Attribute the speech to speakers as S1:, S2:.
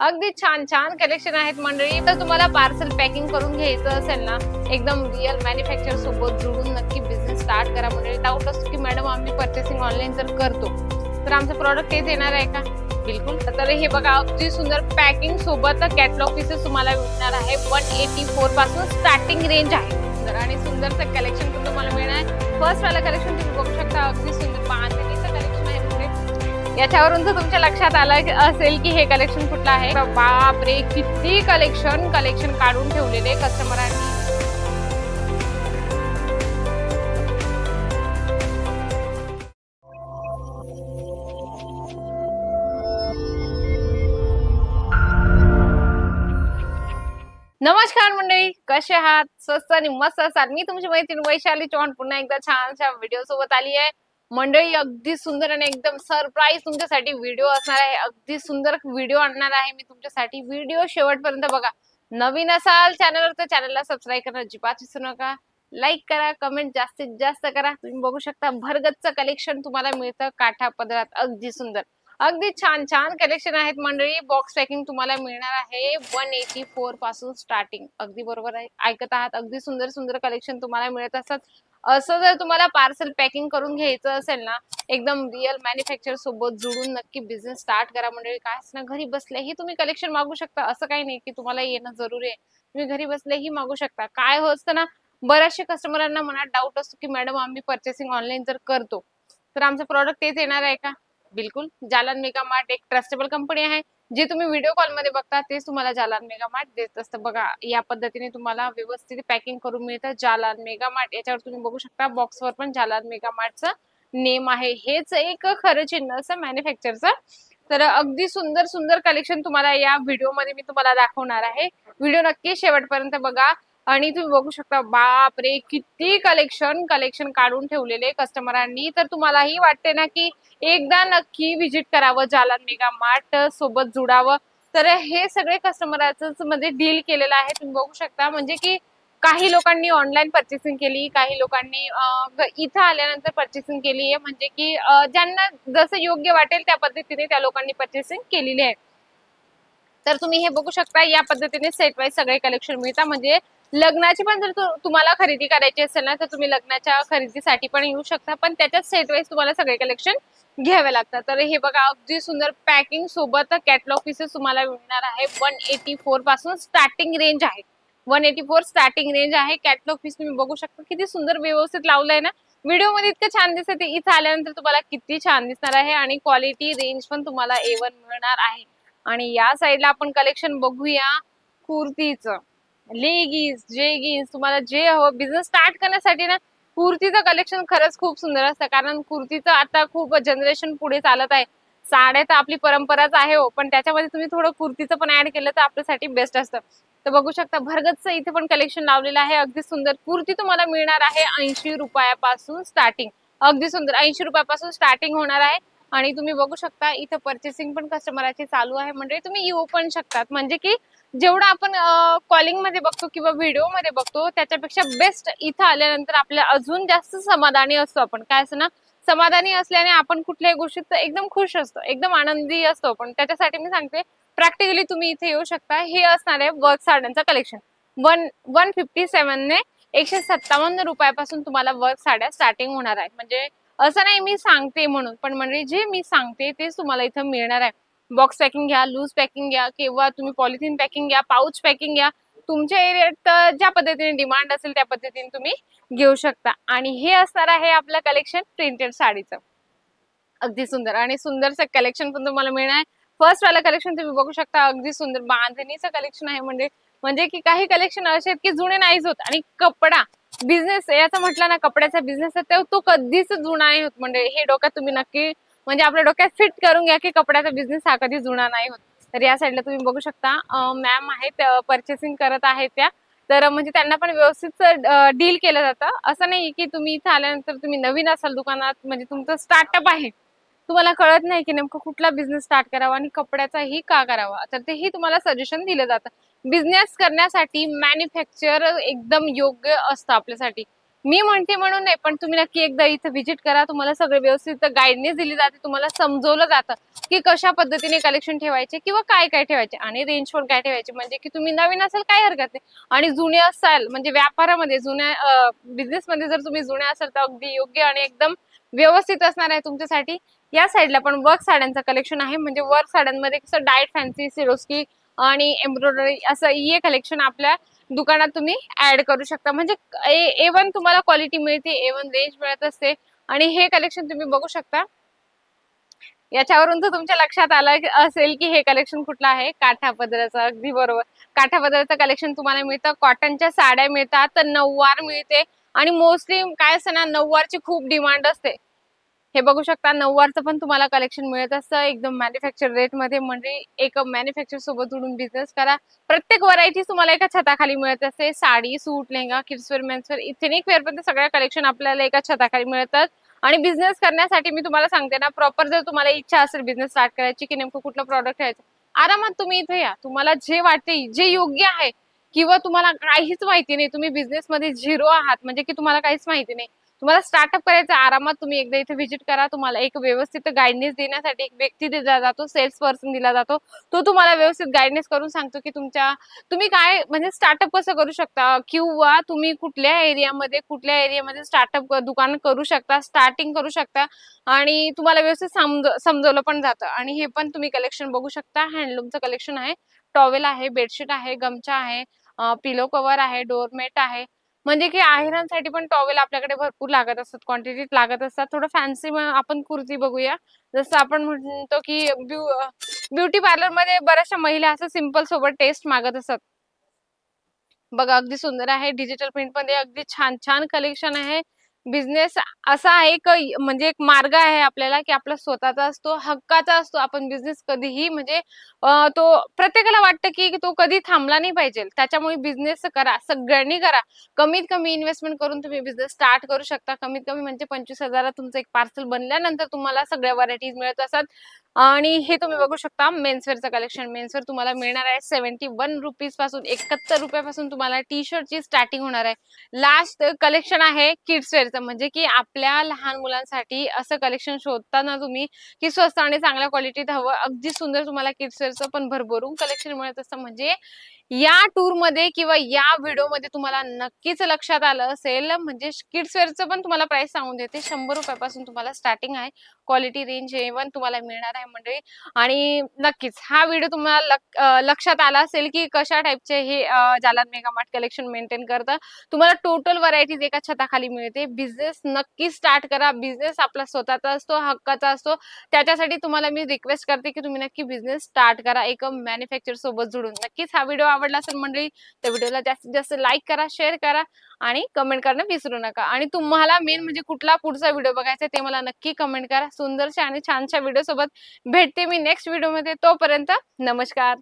S1: अगदी छान छान कलेक्शन आहेत मंडळी. तर तुम्हाला पार्सल पॅकिंग करून घ्यायचं असेल ना एकदम रिअल मॅन्युफॅक्चर सोबत जुळून नक्की बिझनेस स्टार्ट करा मंडळी. डाऊट असतो की मॅडम आम्ही पर्चेसिंग ऑनलाईन जर करतो तर आमचं प्रॉडक्ट तेच येणार आहे का? बिलकुल. तर हे बघा अगदी सुंदर पॅकिंग सोबत कॅटलॉग पीसेस तुम्हाला मिळणार आहे. वन एटी फोरपासून स्टार्टिंग रेंज आहे. सुंदर आणि सुंदरचं कलेक्शन पण तुम्हाला मिळणार आहे. फर्स्ट वाला कलेक्शन तुम्ही बघू शकता. अगदी सुंदर पाच याच्यावरून तर तुमच्या लक्षात आलं असेल की हे कलेक्शन कुठलं आहे? बाप रे किती कलेक्शन कलेक्शन काढून ठेवलेले कस्टमरांनी नमस्कार मंडळी कसे आहात? स्वस्त आणि मस्त असाल. मी तुमची मैत्रीण वैशाली चौहान पुन्हा एकदा छानशा व्हिडिओ सोबत आली आहे. मंडळी अगदी सुंदर आणि एकदम सरप्राईज तुमच्यासाठी व्हिडिओ असणार आहे. अगदी सुंदर व्हिडिओ आणणार आहे मी तुमच्यासाठी. व्हिडिओ शेवटपर्यंत बघा. नवीन असाल चॅनलवर तर चॅनलला सबस्क्राईब करा. अजिबात विसरू नका. लाईक करा कमेंट जास्तीत जास्त करा. तुम्ही बघू शकता भरगतचं कलेक्शन तुम्हाला मिळतं काठा पदरात. अगदी सुंदर. अगदी छान छान कलेक्शन आहेत मंडळी. बॉक्स पॅकिंग तुम्हाला मिळणार आहे वन एटी फोरपासून स्टार्टिंग अगदी बरोबर आहे. ऐकत आहात. अगदी सुंदर सुंदर कलेक्शन तुम्हाला मिळत असतात. असं जर तुम्हाला पार्सल पॅकिंग करून घ्यायचं असेल ना एकदम रिअल मॅन्युफॅक्चर सोबत जुळून नक्की बिझनेस स्टार्ट करा म्हणजे काय ना घरी बसल्याही तुम्ही कलेक्शन मागू शकता. असं काही नाही की तुम्हाला येणं जरुरी आहे. तुम्ही घरी बसल्याही मागू शकता. काय होत असतं ना बऱ्याचशा कस्टमरांना मनात डाऊट असतो की मॅडम आम्ही पर्चेसिंग ऑनलाईन जर करतो तर आमचं प्रॉडक्ट तेच येणार आहे का? बिलकुल. जालन मेगा मार्ट एक ट्रस्टेबल कंपनी आहे. जे तुम्ही व्हिडिओ कॉलमध्ये बघता तेच तुम्हाला जालान मेगा मार्ट देत असतं. बघा या पद्धतीने तुम्हाला व्यवस्थित पॅकिंग करून मिळतं. जालान मेगा मार्ट याच्यावर तुम्ही बघू शकता बॉक्सवर पण जालान मेगा मार्टचं नेम आहे. हेच एक खरं चिन्ह असं मॅन्युफॅक्चरचं तर अगदी सुंदर सुंदर कलेक्शन तुम्हाला या व्हिडिओमध्ये मी तुम्हाला दाखवणार आहे. व्हिडिओ नक्की शेवटपर्यंत बघा. आणि तुम्ही बघू शकता बाप रे किती कलेक्शन कलेक्शन काढून ठेवलेले कस्टमरांनी तर तुम्हालाही वाटते ना की एकदा नक्की व्हिजिट करावं जालन मेगा मार्ट सोबत जुडावं. तर हे सगळे कस्टमरांच मध्ये डील केलेलं आहे. तुम्ही बघू शकता म्हणजे की काही लोकांनी ऑनलाईन पर्चेसिंग केली काही लोकांनी इथं आल्यानंतर पर्चेसिंग केली आहे. म्हणजे की ज्यांना जसं योग्य वाटेल त्या पद्धतीने त्या लोकांनी पर्चेसिंग केलेली आहे. तर तुम्ही हे बघू शकता या पद्धतीने सेट वाईज सगळे कलेक्शन मिळतात. म्हणजे लग्नाची पण जर तुम्हाला खरेदी करायची असेल ना तर तुम्ही लग्नाच्या खरेदीसाठी पण येऊ शकता. पण त्याच्यात सेट वाईज तुम्हाला सगळे कलेक्शन घ्यावे लागतात. तर हे बघा अगदी सुंदर पॅकिंग सोबत कॅटलॉग पीसेस तुम्हाला मिळणार आहे. वन एटी फोरपासून स्टार्टिंग रेंज आहे. One eighty four starting range आहे. कॅटलॉग पीस तुम्ही बघू शकता. किती सुंदर व्यवस्थित लावलंय ना. व्हिडिओमध्ये इतकं छान दिसत. इथं आल्यानंतर तुम्हाला किती छान दिसणार आहे आणि क्वालिटी रेंज पण तुम्हाला ए वन मिळणार आहे. आणि या साईडला आपण कलेक्शन बघूया. कुर्तीचं. लेगिन्स जेगिन्स तुम्हाला जे हवं बिझनेस स्टार्ट करण्यासाठी ना कुर्तीचं कलेक्शन खरंच खूप सुंदर असतं. कारण कुर्तीचं आता खूप जनरेशन पुढे चालत आहे. साड्या तर आपली परंपराच आहे हो पण त्याच्यामध्ये तुम्ही थोडं कुर्तीचं पण ऍड केलं तर आपल्यासाठी बेस्ट असतं. तर बघू शकता भरगतचं इथे पण कलेक्शन लावलेलं आहे. अगदी सुंदर कुर्ती तुम्हाला मिळणार आहे ऐंशी रुपयापासून स्टार्टिंग अगदी सुंदर ऐंशी रुपयापासून स्टार्टिंग होणार आहे. आणि तुम्ही बघू शकता इथं पर्चेसिंग पण कस्टमराची चालू आहे. म्हणजे तुम्ही येऊ पण शकतात. म्हणजे की जेवढं आपण कॉलिंगमध्ये बघतो किंवा व्हिडिओमध्ये बघतो त्याच्यापेक्षा बेस्ट इथं आल्यानंतर आपल्या अजून जास्त समाधानी असतो आपण. काय असं ना समाधानी असल्याने आपण कुठल्याही गोष्टीत एकदम खुश असतो एकदम आनंदी असतो पण त्याच्यासाठी मी सांगते प्रॅक्टिकली तुम्ही इथे येऊ शकता. हे असणार आहे वर्क साड्यांचं कलेक्शन वन वन फिफ्टी सेव्हनने एकशे सत्तावन्न रुपयापासून तुम्हाला वर्क साड्या स्टार्टिंग होणार आहे म्हणजे असं नाही मी सांगते म्हणून पण म्हणजे जे मी सांगते तेच तुम्हाला इथं मिळणार आहे. बॉक्स पॅकिंग घ्या लूज पॅकिंग घ्या किंवा तुम्ही पॉलिथिन पॅकिंग घ्या पाऊच पॅकिंग घ्या तुमच्या एरियात ज्या पद्धतीने डिमांड असेल त्या पद्धतीने तुम्ही घेऊ शकता. आणि हे असणार आहे आपलं कलेक्शन प्रिंटेड साडीचं. अगदी सुंदर. आणि सुंदरचं कलेक्शन पण तुम्हाला मिळणार. आहे फर्स्ट वाला कलेक्शन तुम्ही बघू शकता. अगदी सुंदर. बांधणीचं कलेक्शन आहे म्हणजे म्हणजे की काही कलेक्शन असे आहेत की जुने नाहीच होत. आणि कपडा बिझनेस याचं म्हटलं ना कपड्याचा बिझनेस आहे तर तो कधीच जुना नाही होत. म्हणजे हे डोक्यात तुम्ही नक्की म्हणजे आपल्या डोक्यात फिट करून घ्या की कपड्याचा बिझनेस हा कधी जुना नाही होत. तर या साईडला तुम्ही बघू शकता मॅम आहेत पर्चेसिंग करत आहेत त्या. तर म्हणजे त्यांना पण व्यवस्थित डील केलं जातं. असं नाही की तुम्ही इथं आल्यानंतर तुम्ही नवीन असाल दुकानात म्हणजे तुमचं स्टार्टअप आहे. तुम्हाला कळत नाही की नेमकं कुठला बिझनेस स्टार्ट करावा आणि कपड्याचाही का करावा. तर तेही तुम्हाला सजेशन दिलं जातं. बिझनेस करण्यासाठी मॅन्युफॅक्चर एकदम योग्य असतं आपल्यासाठी. मी म्हणते म्हणून नाही पण तुम्ही नक्की एकदा इथं व्हिजिट करा. तुम्हाला सगळे व्यवस्थित गाईडनेस दिली जाते. तुम्हाला समजवलं जातं की कशा पद्धतीने कलेक्शन ठेवायचे किंवा काय काय ठेवायचे आणि रेंज पण काय ठेवायचे. म्हणजे की तुम्ही नवीन असाल काय हरकत नाही. आणि जुने असाल म्हणजे व्यापारामध्ये जुन्या बिझनेस मध्ये जर तुम्ही जुने असाल तर अगदी योग्य आणि एकदम व्यवस्थित असणार आहे तुमच्यासाठी. या साईडला पण वर्क साड्यांचं कलेक्शन आहे. म्हणजे वर्क साड्यांमध्ये कसं डायट फॅन्सी सिरोस्की आणि एम्ब्रॉयडरी असं हे कलेक्शन आपल्या दुकानात तुम्ही ऍड करू शकता. म्हणजे ए वन तुम्हाला क्वालिटी मिळते ए वन रेंज मिळत असते आणि हे कलेक्शन तुम्ही बघू शकता. याच्यावरून तर तुमच्या लक्षात आलं असेल की हे कलेक्शन कुठलं आहे? काठा पदराचं अगदी बरोबर. काठा पदराचं कलेक्शन तुम्हाला मिळतं कॉटनच्या साड्या मिळतात तर नऊवार मिळते आणि मोस्टली काय असतं ना नऊवारची खूप डिमांड असते. हे बघू शकता नऊवारचं पण तुम्हाला कलेक्शन मिळत असतं. एकदम मॅन्युफॅक्चर रेटमध्ये म्हणजे एक मॅन्युफॅक्चर सोबत जोडून बिझनेस करा. प्रत्येक व्हरायटी तुम्हाला एका छताखाली मिळत असते. Sari suit lehenga kidswear menswear ethnic वेअरपर्यंत सगळ्या कलेक्शन आपल्याला एका छताखाली मिळतात. आणि बिझनेस करण्यासाठी मी तुम्हाला सांगते ना प्रॉपर जर तुम्हाला इच्छा असेल बिझनेस स्टार्ट करायची की नेमकं कुठलं प्रॉडक्ट घ्यायचं आरामात तुम्ही इथे या. तुम्हाला जे वाटते जे योग्य आहे किंवा तुम्हाला काहीच माहिती नाही तुम्ही बिझनेस मध्ये झिरो आहात. म्हणजे की तुम्हाला काहीच माहिती नाही. तुम्हाला स्टार्टअप करायचं आरामात तुम्ही एकदा इथे व्हिजिट करा. तुम्हाला एक व्यवस्थित गायडन्स देण्यासाठी एक व्यक्ती दिला जातो सेल्स पर्सन दिला जातो. तो तुम्हाला व्यवस्थित गायडन्स करून सांगतो की तुमच्या तुम्ही काय म्हणजे स्टार्टअप कसं करू शकता? किंवा तुम्ही कुठल्या एरियामध्ये कुठल्या एरियामध्ये स्टार्टअप दुकान करू शकता स्टार्टिंग करू शकता? आणि तुम्हाला व्यवस्थित समज समजवलं पण जातं. आणि हे पण तुम्ही कलेक्शन बघू शकता. हँडलूमचं कलेक्शन आहे. टॉवेल आहे बेडशीट आहे गमछा आहे पिलो कव्हर आहे डोरमेट आहे. म्हणजे की आहेरांसाठी पण टॉवेल आपल्याकडे भरपूर लागत असतात क्वांटिटीत लागत असतात. थोडं फॅन्सी आपण कुर्ती बघूया. जसं आपण म्हणतो की ब्युटी पार्लरमध्ये बऱ्याचशा महिला असं सिंपल सोबत टेस्ट मागत असतात. बघा अगदी सुंदर आहे. डिजिटल प्रिंटमध्ये अगदी छान छान कलेक्शन आहे. बिझनेस असा आहे की म्हणजे एक मार्ग आहे आपल्याला की आपला स्वतःचा असतो हक्काचा असतो. आपण बिझनेस कधीही म्हणजे तो प्रत्येकाला वाटतं की तो कधी थांबला नाही पाहिजे. त्याच्यामुळे बिझनेस करा सगळ्यांनी करा. कमीत कमी इन्व्हेस्टमेंट करून तुम्ही बिझनेस स्टार्ट करू शकता. कमीत कमी म्हणजे पंचवीस हजारात तुमचं एक पार्सल बनल्यानंतर तुम्हाला सगळ्या व्हरायटीज मिळत असतात. आणि हे तुम्ही बघू शकता मेन्सवेअरचं कलेक्शन मेन्सवेअर तुम्हाला मिळणार आहे सेव्हन्टी वन रुपीजपासून एकाहत्तर रुपयापासून तुम्हाला टी शर्टची स्टार्टिंग होणार आहे. लास्ट कलेक्शन आहे किड्सवेअरचं म्हणजे की आपल्या लहान मुलांसाठी असं कलेक्शन शोधताना तुम्ही की स्वस्त आणि चांगल्या क्वालिटीत हवं. अगदी सुंदर तुम्हाला किड्सवेअरचं पण भरभरून कलेक्शन मिळत असतं. म्हणजे या टूरमध्ये किंवा या व्हिडिओमध्ये तुम्हाला नक्कीच लक्षात आलं असेल. म्हणजे किड्सवेअरचं पण तुम्हाला प्राइस सांगून देते. शंभर रुपयापासून तुम्हाला स्टार्टिंग आहे. क्वालिटी रेंज एवन तुम्हाला मिळणार आहे मंडळी. आणि नक्कीच हा व्हिडिओ तुम्हाला लक्षात आला असेल की कशा टाईपचे हे जालन मेगामार्ट कलेक्शन मेंटेन करतं. तुम्हाला टोटल व्हरायटीज एका छताखाली मिळते. बिझनेस नक्की स्टार्ट करा. बिझनेस आपला स्वतःचा असतो हक्काचा असतो. त्याच्यासाठी तुम्हाला मी रिक्वेस्ट करते की तुम्ही नक्की बिझनेस स्टार्ट करा. एक मॅन्युफॅक्चर सोबत जोडून. नक्कीच हा व्हिडिओ आवडला असेल मंडळी तर व्हिडिओला जास्तीत जास्त लाईक करा शेअर करा आणि कमेंट करणं विसरू नका. आणि तुम्हाला मेन म्हणजे कुठला पुढचा व्हिडिओ बघायचा ते मला नक्की कमेंट करा. सुंदरशा आणि छानशा व्हिडिओ सोबत भेटते मी नेक्स्ट व्हिडिओमध्ये तोपर्यंत नमस्कार.